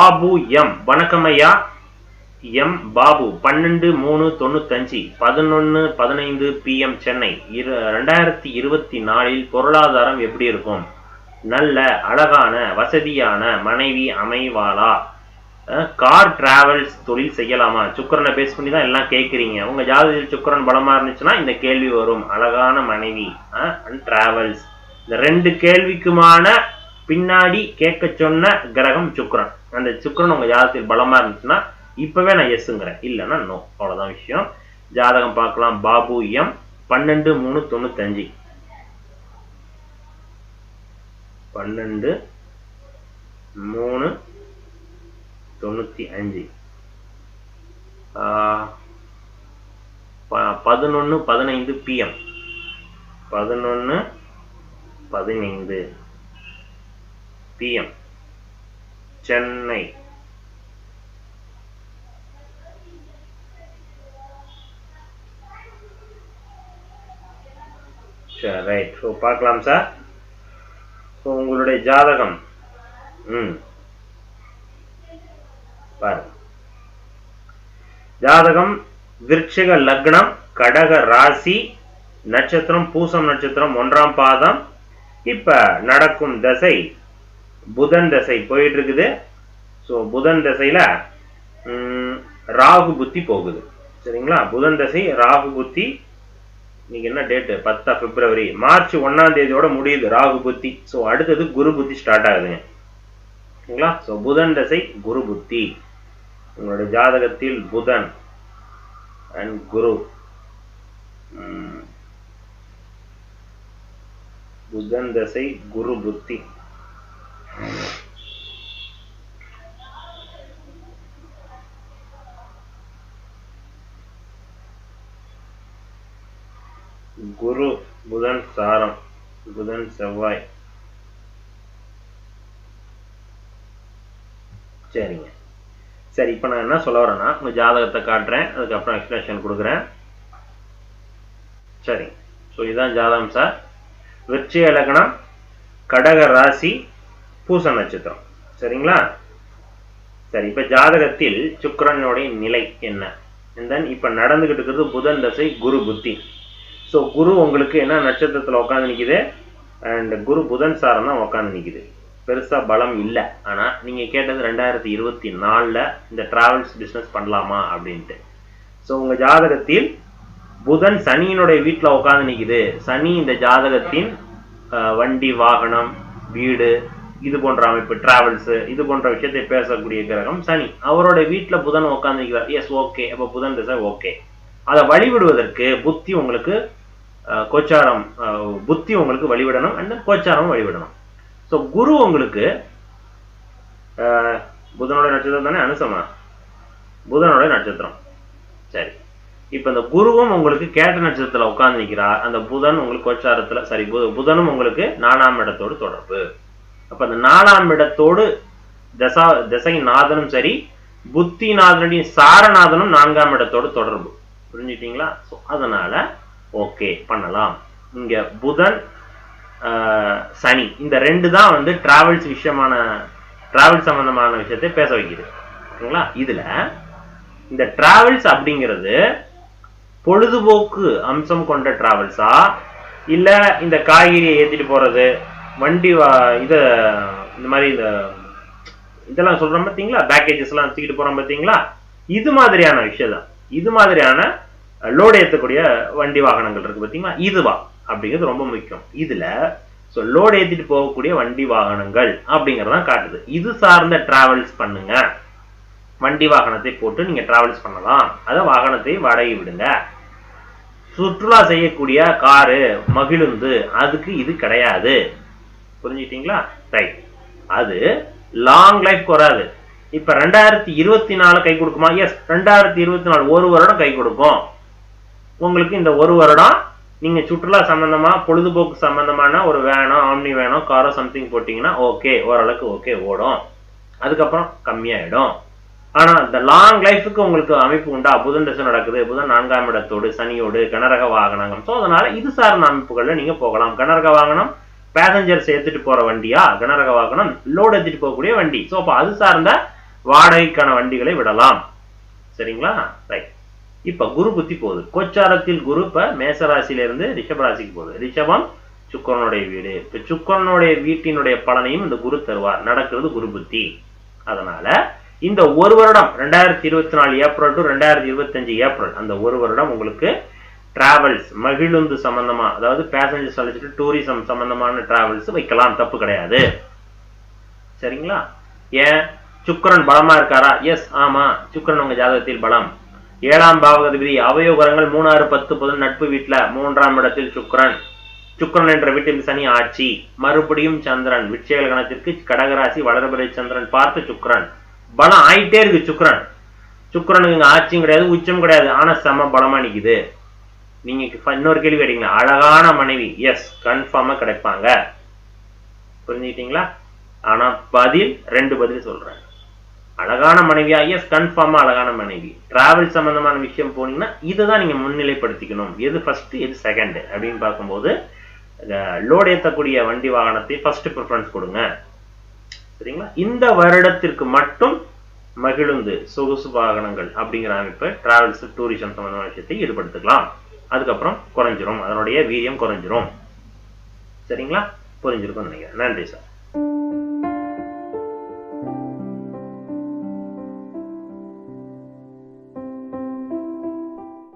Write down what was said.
Babu M. வணக்கம் ஐயா M. Babu பன்னெண்டு மூணு தொண்ணூத்தஞ்சு பதினொன்னு பதினைந்து பிஎம் சென்னை. இரு ரெண்டாயிரத்தி இருபத்தி நாலில் பொருளாதாரம் எப்படி இருக்கும்? நல்ல அழகான வசதியான மனைவி அமைவாளா? கார் டிராவல்ஸ் தொழில் செய்யலாமா? சுக்கரனை பேஸ் பண்ணி தான் எல்லாம் கேட்குறீங்க உங்க ஜாதகத்தில் சுக்கரன் பலமாக இருந்துச்சுன்னா இந்த கேள்வி வரும். அழகான மனைவி அண்ட் டிராவல்ஸ் இந்த ரெண்டு கேள்விக்குமான பின்னாடி கேட்க சொன்ன கிரகம் சுக்ரன் அந்த சுக்கிரன் உங்க ஜாதகத்தில் பலமா இருந்துச்சுன்னா இப்பவே நான் எஸ்ங்கிறேன் இல்லைன்னா நோ அவ்வளவுதான் விஷயம். ஜாதகம் பார்க்கலாம். பாபு எம் பன்னெண்டு மூணு தொண்ணூத்தஞ்சு. பன்னெண்டு மூணு தொண்ணூத்தி அஞ்சு பதினொன்று பதினைந்து பிஎம் பதினொன்று பதினைந்து. பிஎம் சென்னை. சரி ரைட் ஸோ பார்க்கலாம் சார் ஸோ உங்களுடைய ஜாதகம். ம். பாருங்க. ஜாதகம் விருட்சிக லக்னம் கடக ராசி நட்சத்திரம் பூசம் நட்சத்திரம் ஒன்றாம் பாதம். இப்ப நடக்கும் தசை புதன் தசை போயிட்டு இருக்குது ஸோ புதன் தசையில ராகு புத்தி போகுது. சரிங்களா? புதன் தசை ராகு புத்தி இன்னைக்கு என்ன டேட்டு பத்தா பிப்ரவரி. மார்ச் ஒன்னாம் தேதியோட முடியுது ராகு புத்தி. ஸோ அடுத்தது குரு புத்தி ஸ்டார்ட் ஆகுதுங்க. சரிங்களா? ஸோ புதன் தசை குரு புத்தி. உங்களோட ஜாதகத்தில் புதன் அண்ட் குரு. புதன் தசை குரு புத்தி. குரு புதன் சாரம் புதன் செவ்வாய். சரிங்க. சரி இப்போ நான் என்ன சொல்ல வரேன்னா உங்கள் ஜாதகத்தை காட்டுறேன் அதுக்கப்புறம் எக்ஸ்பிளேஷன் கொடுக்குறேன். சரி. ஸோ இதுதான் ஜாதகம் சார் விருச்சிக இலக்கணம் கடக ராசி பூச நட்சத்திரம். சரிங்களா? சரி இப்போ ஜாதகத்தில் சுக்கரனுடைய நிலை என்ன? தென் இப்போ நடந்துகிட்டு இருக்கிறது புதன் தசை குரு புத்தி. ஸோ குரு உங்களுக்கு என்ன நட்சத்திரத்தில் உட்காந்து நிற்கிது அண்ட் குரு புதன் சாரம் தான் உட்காந்து நிற்கிது பெருசாக பலம் இல்லை. ஆனால் நீங்கள் கேட்டது ரெண்டாயிரத்தி இருபத்தி நாலில் இந்த ட்ராவல்ஸ் பிஸ்னஸ் பண்ணலாமா அப்படின்ட்டு. ஸோ உங்கள் ஜாதகத்தில் புதன் சனியினுடைய வீட்டில் உட்காந்து நிற்கிது சனி இந்த ஜாதகத்தின் வண்டி வாகனம் வீடு இது போன்ற அமைப்பு டிராவல்ஸு இது போன்ற விஷயத்தை பேசக்கூடிய கிரகம் சனி. அவரோட வீட்டில் புதன் உட்காந்து நிற்கிறார் எஸ் ஓகே அப்போ புதன் திசை ஓகே அதை வழிவிடுவதற்கு புத்தி உங்களுக்கு கோச்சாரம் புத்தி உங்களுக்கு வழிவிடணும் அண்ட் கோச்சாரம் வழிவிடணும். ஸோ குரு உங்களுக்கு புதனோட நட்சத்திரம் தானே? அனுசமா? புதனோட நட்சத்திரம். சரி. இப்போ இந்த குருவும் உங்களுக்கு கேட்ட நட்சத்திரத்தில் உட்கார்ந்து நிற்கிறார் அந்த புதன் உங்களுக்கு கோச்சாரத்தில் சரி புத புதனும் உங்களுக்கு நாலாம் இடத்தோடு தொடர்பு. அப்போ அந்த நாலாம் இடத்தோடு தசா தசை நாதனும் சரி புத்தி நாதனுடைய சாரநாதனும் நான்காம் இடத்தோடு தொடர்பு. புரிஞ்சுட்டீங்களா ஸோ அதனால ஓகே பண்ணலாம். இங்க புதன் ஆஹ், சனி. இந்த ரெண்டு தான் வந்து டிராவல்ஸ் விஷயமான டிராவல் சம்பந்தமான விஷயத்தை பேச வைக்குது. ஓகேங்களா? இதுல இந்த டிராவல்ஸ் அப்படிங்கிறது பொழுதுபோக்கு அம்சம் கொண்ட டிராவல்ஸா இல்ல இந்த காய்கறியை ஏத்திட்டு போறது வண்டி இதை இத இந்த மாதிரி இந்த இதெல்லாம் சொல்றோம் பார்த்தீங்களா பேக்கேஜஸ் எல்லாம் தூக்கிட்டு போறோம் பார்த்தீங்களா இது மாதிரியான விஷயம் தான் இது மாதிரியான லோடு ஏற்றக்கூடிய வண்டி வாகனங்கள் இருக்கு பார்த்தீங்களா இதுவா அப்படிங்கிறது ரொம்ப முக்கியம். இதுல ஸோ லோடு ஏற்றிட்டு போகக்கூடிய வண்டி வாகனங்கள் அப்படிங்கறதான் காட்டுது. இது சார்ந்த டிராவல்ஸ் பண்ணுங்க. வண்டி வாகனத்தை போட்டு நீங்க டிராவல்ஸ் பண்ணலாம். அதை வாகனத்தை வடகி விடுங்க. சுற்றுலா செய்யக்கூடிய காரு மகிழுந்து அதுக்கு இது கிடையாது. புரிஞ்சுக்கிட்டீங்களா? ரைட் அது லாங் லைஃப் வராது. இப்ப ரெண்டாயிரத்தி இருபத்தி நாலு கை கொடுக்குமா? எஸ் ரெண்டாயிரத்தி இருபத்தி நாலு. ஒரு வருடம் கை கொடுக்கும் உங்களுக்கு இந்த ஒரு வருடம் நீங்க சுற்றுலா சம்பந்தமா பொழுதுபோக்கு சம்பந்தமான ஒரு வேனோ ஆம்னி வேனோ காரோ சம்திங் போட்டீங்கன்னா ஓகே ஓரளவுக்கு ஓகே ஓடும். அதுக்கப்புறம் கம்மியாயிடும். ஆனா இந்த லாங் லைஃபுக்கு உங்களுக்கு அமைப்பு உண்டா? புதன் தசை நடக்குது புதன் நான்காம் இடத்தோடு சனியோடு கனரக வாகனங்கள். ஸோ அதனால இது சார்ந்த அமைப்புகள்ல நீங்க போகலாம். கனரக வாகனம் பேசஞ்சர்ஸ் ஏத்துட்டு போற வண்டியா? கனரக வாகனம் லோடு எடுத்துகிட்டு போகக்கூடிய வண்டி. ஸோ அப்போ அது சார்ந்த வாடகைக்கான வண்டிகளை விடலாம். சரிங்களா? ரைட் இப்ப குரு புத்தி போகுது. கோச்சாரத்தில் குரு இப்ப மேசராசியில இருந்து ரிஷபராசிக்கு போகுது. ரிஷபம் சுக்கரனுடைய வீடு. இப்ப சுக்கரனுடைய வீட்டினுடைய பலனையும் இந்த குரு தருவார். நடக்கிறது குரு புத்தி. அதனால இந்த ஒரு வருடம் ரெண்டாயிரத்தி இருபத்தி நாலு ஏப்ரல் டு ரெண்டாயிரத்தி இருபத்தஞ்சு ஏப்ரல் அந்த ஒரு வருடம் உங்களுக்கு டிராவல்ஸ் மகிழுந்து சம்பந்தமா அதாவது பேசஞ்சர்ஸ் அழைச்சிட்டு டூரிசம் சம்பந்தமான டிராவல்ஸ் வைக்கலாம். தப்பு கிடையாது. சரிங்களா? ஏன்? சுக்கரன் பலமா இருக்காரா? எஸ் ஆமா. சுக்கரன் உங்க ஜாதகத்தில் பலம். ஏழாம் பாவகதிபதி அவயோகரங்கள் மூணாறு பத்து புதன் நட்பு வீட்டுல மூன்றாம் இடத்தில் சுக்கரன். சுக்கரன் என்ற வீட்டில் சனி ஆட்சி. மறுபடியும் சந்திரன். விட்சேக கணத்திற்கு கடகராசி வளர்பிறை சந்திரன் பார்த்து சுக்கரன். பலம் ஆயிட்டே இருக்கு சுக்கரன். சுக்கரனுக்கு இங்க ஆட்சியும் கிடையாது உச்சம் கிடையாது. ஆனா செம பலமா நிக்குது. நீங்க இன்னொரு கேள்வி கேட்டீங்க அழகான மனைவி. எஸ் கன்ஃபார்மாக கிடைப்பாங்க. புரிஞ்சுக்கிட்டீங்களா? ஆனா பதில் ரெண்டு பதில் சொல்றேன். அழகான மனைவியா எஸ் கன்ஃபார்மா அழகான மனைவி. டிராவல் சம்பந்தமான விஷயம் போனீங்கன்னா இதை தான் நீங்க முன்னிலைப்படுத்திக்கணும். எது ஃபர்ஸ்ட் எது செகண்ட் அப்படின்னு பார்க்கும்போது லோடு ஏற்றக்கூடிய வண்டி வாகனத்தை ஃபர்ஸ்ட் ப்ரிஃபரன்ஸ் கொடுங்க. சரிங்களா? இந்த வருடத்திற்கு மட்டும் மகிழுந்து சொகுசு வாகனங்கள் அப்படிங்கிற அமைப்பு டிராவல்ஸ் டூரிசம் சம்பந்தமான விஷயத்தை ஈடுபடுத்திக்கலாம். அதுக்கப்புறம் குறைஞ்சிரும். அதனுடைய வீரியம் குறைஞ்சிரும். சரிங்களா? புரிஞ்சிருக்கும்னு நினைக்கிறேன். நன்றி சார்